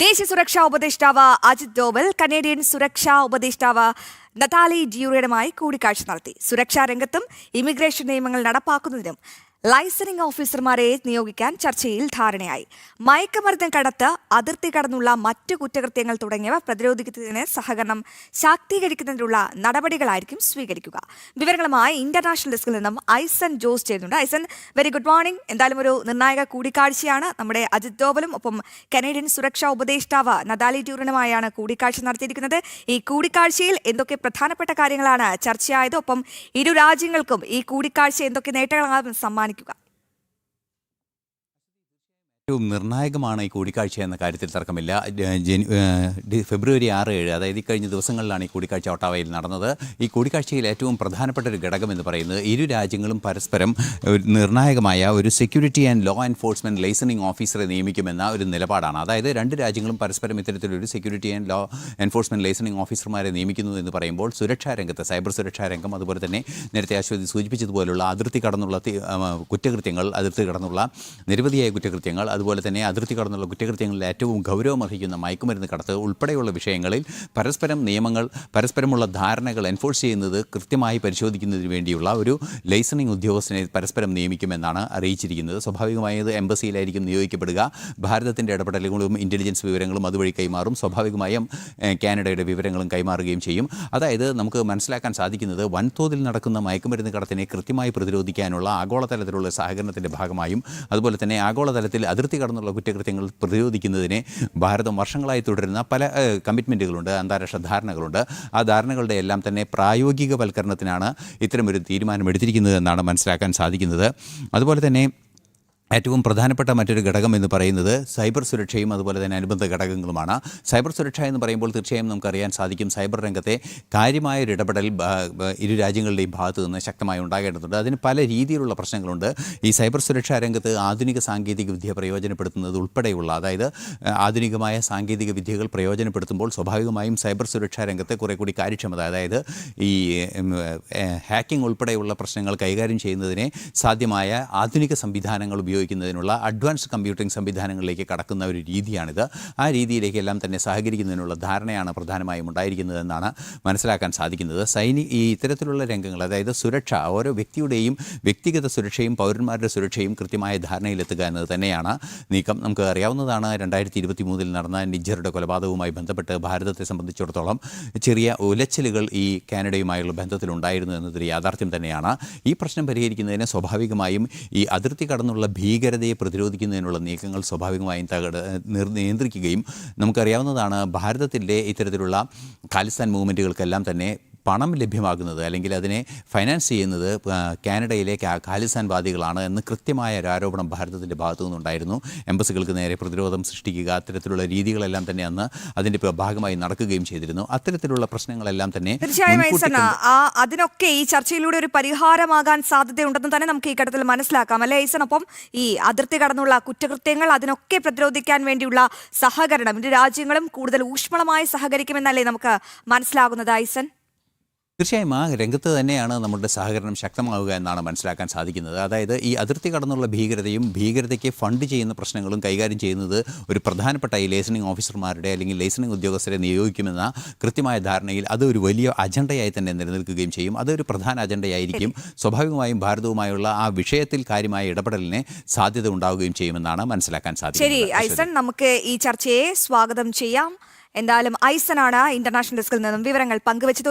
ദേശീയ സുരക്ഷാ ഉപദേഷ്ടാവ് അജിത് ഡോവൽ കനേഡിയൻ സുരക്ഷാ ഉപദേഷ്ടാവ് നതാലി ജിയൂറയുമായി കൂടിക്കാഴ്ച നടത്തി. സുരക്ഷാ രംഗത്തും ഇമിഗ്രേഷൻ നിയമങ്ങൾ നടപ്പാക്കുന്നതിനും ലൈസനിംഗ് ഓഫീസർമാരെ നിയോഗിക്കാൻ ചർച്ചയിൽ ധാരണയായി. മയക്കുമരുന്ന് കടത്ത് അതിർത്തി കടന്നുള്ള മറ്റു കുറ്റകൃത്യങ്ങൾ തുടങ്ങിയവ പ്രതിരോധിക്കുന്നതിന് സഹകരണം ശാക്തീകരിക്കുന്നതിനുള്ള നടപടികളായിരിക്കും സ്വീകരിക്കുക. വിവരങ്ങളുമായി ഇന്റർനാഷണൽ ഡെസ്കിൽ നിന്നും ഐസൻ ജോസ് ചെയ്യുന്നുണ്ട് ഐസൻ വെരി ഗുഡ് മോർണിംഗ് എന്തായാലും ഒരു നിർണായക കൂടിക്കാഴ്ചയാണ്. നമ്മുടെ അജിത് ഡോവലും ഒപ്പം കനേഡിയൻ സുരക്ഷാ ഉപദേഷ്ടാവ് നദാലി ട്യൂറിനുമായാണ് കൂടിക്കാഴ്ച നടത്തിയിരിക്കുന്നത്. ഈ കൂടിക്കാഴ്ചയിൽ എന്തൊക്കെ പ്രധാനപ്പെട്ട കാര്യങ്ങളാണ് ചർച്ചയായത്? ഒപ്പം ഇരു രാജ്യങ്ങൾക്കും ഈ കൂടിക്കാഴ്ച എന്തൊക്കെ നേട്ടങ്ങളാണ് സമ്മാനിക്കുക ഏറ്റവും നിർണായകമാണ് ഈ കൂടിക്കാഴ്ച എന്ന കാര്യത്തിൽ തർക്കമില്ല. ഫെബ്രുവരി ആറ് ഏഴ് അതായത് ഈ കഴിഞ്ഞ ദിവസങ്ങളിലാണ് ഈ കൂടിക്കാഴ്ച ഒട്ടാവയിൽ നടന്നത്. ഈ കൂടിക്കാഴ്ചയിൽ ഏറ്റവും പ്രധാനപ്പെട്ട ഒരു ഘടകം എന്ന് പറയുന്നത് ഇരു രാജ്യങ്ങളും പരസ്പരം നിർണായകമായ ഒരു security and law enforcement liaisoning ഓഫീസറെ നിയമിക്കുമെന്ന ഒരു നിലപാടാണ്. അതായത് രണ്ട് രാജ്യങ്ങളും പരസ്പരം ഇത്തരത്തിലൊരു security and law enforcement liaisoning ഓഫീസർമാരെ നിയമിക്കുന്നു എന്ന് പറയുമ്പോൾ സുരക്ഷാ രംഗത്ത് സൈബർ സുരക്ഷാ രംഗം അതുപോലെ തന്നെ നേരത്തെ അശ്വതി സൂചിപ്പിച്ചതുപോലുള്ള അതിർത്തി കടന്നുള്ള കുറ്റകൃത്യങ്ങൾ അതിർത്തി കടന്നുള്ള നിരവധിയായ കുറ്റകൃത്യങ്ങൾ അതുപോലെ തന്നെ അതിർത്തി കടന്നുള്ള കുറ്റകൃത്യങ്ങളിൽ ഏറ്റവും ഗൗരവമർഹിക്കുന്ന മയക്കുമരുന്ന് കടത്ത് ഉൾപ്പെടെയുള്ള വിഷയങ്ങളിൽ പരസ്പരം നിയമങ്ങൾ പരസ്പരമുള്ള ധാരണകൾ എൻഫോഴ്സ് ചെയ്യുന്നത് കൃത്യമായി പരിശോധിക്കുന്നതിന് വേണ്ടിയുള്ള ഒരു ലൈസണിംഗ് ഉദ്യോഗസ്ഥനെ പരസ്പരം നിയമിക്കുമെന്നാണ് അറിയിച്ചിരിക്കുന്നത്. സ്വാഭാവികമായത് എംബസിയിലായിരിക്കും നിയോഗിക്കപ്പെടുക. ഭാരതത്തിന്റെ ഇടപെടലുകളും ഇന്റലിജൻസ് വിവരങ്ങളും അതുവഴി കൈമാറും. സ്വാഭാവികമായും കാനഡയുടെ വിവരങ്ങളും കൈമാറുകയും ചെയ്യും. അതായത് നമുക്ക് മനസ്സിലാക്കാൻ സാധിക്കുന്നത് വൻതോതിൽ നടക്കുന്ന മയക്കുമരുന്ന് കടത്തിനെ കൃത്യമായി പ്രതിരോധിക്കാനുള്ള ആഗോളതലത്തിലുള്ള സഹകരണത്തിന്റെ ഭാഗമായും അതുപോലെ തന്നെ ആഗോളതലത്തിൽ അതിർത്തി കടന്നുള്ള കുറ്റകൃത്യങ്ങൾ പ്രതിരോധിക്കുന്നതിനെ ഭാരതം വർഷങ്ങളായി തുടരുന്ന പല കമ്മിറ്റ്മെന്റുകളുണ്ട് അന്താരാഷ്ട്ര ധാരണകളുണ്ട്. ആ ധാരണകളുടെ എല്ലാം തന്നെ പ്രായോഗികവൽക്കരണത്തിനാണ് ഇത്തരമൊരു തീരുമാനമെടുത്തിരിക്കുന്നത് എന്നാണ് മനസ്സിലാക്കാൻ സാധിക്കുന്നത്. അതുപോലെ തന്നെ ഏറ്റവും പ്രധാനപ്പെട്ട മറ്റൊരു ഘടകം എന്ന് പറയുന്നത് സൈബർ സുരക്ഷയും അതുപോലെ തന്നെ അനുബന്ധ ഘടകങ്ങളുമാണ്. സൈബർ സുരക്ഷ എന്ന് പറയുമ്പോൾ തീർച്ചയായും നമുക്കറിയാൻ സാധിക്കും സൈബർ രംഗത്തെ കാര്യമായ ഒരു ഇടപെടൽ ഇരു രാജ്യങ്ങളുടെയും ഭാഗത്ത് നിന്ന് ശക്തമായി ഉണ്ടാകേണ്ടതുണ്ട്. അതിന് പല രീതിയിലുള്ള പ്രശ്നങ്ങളുണ്ട്. ഈ സൈബർ സുരക്ഷാ രംഗത്ത് ആധുനിക സാങ്കേതിക വിദ്യ പ്രയോജനപ്പെടുത്തുന്നത് ഉൾപ്പെടെയുള്ള അതായത് ആധുനികമായ സാങ്കേതിക വിദ്യകൾ പ്രയോജനപ്പെടുത്തുമ്പോൾ സ്വാഭാവികമായും സൈബർ സുരക്ഷാ രംഗത്തെ കുറെ കൂടി കാര്യക്ഷമത അതായത് ഈ ഹാക്കിംഗ് ഉൾപ്പെടെയുള്ള പ്രശ്നങ്ങൾ കൈകാര്യം ചെയ്യുന്നതിനെ സാധ്യമായ ആധുനിക സംവിധാനങ്ങൾ ഉപയോഗിക്കുന്നതിനുള്ള അഡ്വാൻസ് കമ്പ്യൂട്ടിംഗ് സംവിധാനങ്ങളിലേക്ക് കടക്കുന്ന ഒരു രീതിയാണിത്. ആ രീതിയിലേക്കെല്ലാം തന്നെ സഹകരിക്കുന്നതിനുള്ള ധാരണയാണ് പ്രധാനമായും ഉണ്ടായിരിക്കുന്നതെന്നാണ് മനസ്സിലാക്കാൻ സാധിക്കുന്നത്. സൈനി ഈ ഇത്തരത്തിലുള്ള രംഗങ്ങൾ അതായത് സുരക്ഷ ഓരോ വ്യക്തിയുടെയും വ്യക്തിഗത സുരക്ഷയും പൗരന്മാരുടെ സുരക്ഷയും കൃത്യമായ ധാരണയിലെത്തുക എന്നത് തന്നെയാണ് നീക്കം. നമുക്ക് അറിയാവുന്നതാണ് രണ്ടായിരത്തി ഇരുപത്തി മൂന്നിൽ നടന്ന നിജറുടെ കൊലപാതകവുമായി ബന്ധപ്പെട്ട് ഭാരതത്തെ സംബന്ധിച്ചിടത്തോളം ചെറിയ ഉലച്ചിലുകൾ ഈ കാനഡയുമായുള്ള ബന്ധത്തിലുണ്ടായിരുന്നു എന്നതൊരു യാഥാർത്ഥ്യം തന്നെയാണ്. ഈ പ്രശ്നം പരിഹരിക്കുന്നതിന് സ്വാഭാവികമായും ഈ അതിർത്തി കടന്നുള്ള ഭീകരതയെ പ്രതിരോധിക്കുന്നതിനുള്ള നീക്കങ്ങൾ സ്വാഭാവികമായും തകട് നിയന്ത്രിക്കുകയും നമുക്കറിയാവുന്നതാണ് ഭാരതത്തിന്റെ ഇത്തരത്തിലുള്ള ഖാലിസ്ഥാൻ മൂവ്മെന്റുകൾക്കെല്ലാം തന്നെ പണം ലഭ്യമാകുന്നത് അല്ലെങ്കിൽ അതിനെ ഫൈനാൻസ് ചെയ്യുന്നത് കാനഡയിലെ ഖാലിസ്ഥാൻവാദികളാണ് എന്ന് കൃത്യമായ ഒരു ആരോപണം ഭാരതത്തിന്റെ ഭാഗത്തു നിന്നുണ്ടായിരുന്നു. എംബസികൾക്ക് നേരെ പ്രതിരോധം സൃഷ്ടിക്കുക അത്തരത്തിലുള്ള രീതികളെല്ലാം തന്നെ അന്ന് അതിന്റെ ഭാഗമായി നടക്കുകയും ചെയ്തിരുന്നു. അത്തരത്തിലുള്ള പ്രശ്നങ്ങളെല്ലാം തന്നെ തീർച്ചയായും അതിനൊക്കെ ഈ ചർച്ചയിലൂടെ ഒരു പരിഹാരമാകാൻ സാധ്യതയുണ്ടെന്ന് തന്നെ നമുക്ക് ഈ ഘട്ടത്തിൽ മനസ്സിലാക്കാം. അല്ലെ ഐസൺ ഒപ്പം ഈ അതിർത്തി കടന്നുള്ള കുറ്റകൃത്യങ്ങൾ അതിനൊക്കെ പ്രതിരോധിക്കാൻ വേണ്ടിയുള്ള സഹകരണം ഇരു രാജ്യങ്ങളും കൂടുതൽ ഊഷ്മളമായി സഹകരിക്കുമെന്നല്ലേ നമുക്ക് മനസ്സിലാകുന്നത് ഐസൻ തീർച്ചയായും ആ രംഗത്ത് തന്നെയാണ് നമ്മുടെ സഹകരണം ശക്തമാവുക എന്നാണ് മനസ്സിലാക്കാൻ സാധിക്കുന്നത്. അതായത് ഈ അതിർത്തി കടന്നുള്ള ഭീകരതയും ഭീകരതയ്ക്ക് ഫണ്ട് ചെയ്യുന്ന പ്രശ്നങ്ങളും കൈകാര്യം ചെയ്യുന്നത് ഒരു പ്രധാനപ്പെട്ട ഈ ലൈസണിംഗ് ഓഫീസർമാരുടെ അല്ലെങ്കിൽ ലൈസണിംഗ് ഉദ്യോഗസ്ഥരെ നിയോഗിക്കുമെന്ന കൃത്യമായ ധാരണയിൽ അത് ഒരു വലിയ അജണ്ടയായി തന്നെ നിലനിൽക്കുകയും ചെയ്യും. അതൊരു പ്രധാന അജണ്ടയായിരിക്കും. സ്വാഭാവികമായും ഭാരതവുമായുള്ള ആ വിഷയത്തിൽ കാര്യമായ ഇടപെടലിന് സാധ്യത ഉണ്ടാവുകയും ചെയ്യുമെന്നാണ് മനസ്സിലാക്കാൻ ശരി സാധിക്കുന്നത് ഐസൻ നമുക്ക് ഈ ചർച്ചയെ സ്വാഗതം ചെയ്യാം. എന്തായാലും ഐസനാണ് ഇന്റർനാഷണൽ ഡെസ്കിൽ നിന്നും വിവരങ്ങൾ പങ്കുവച്ചത്.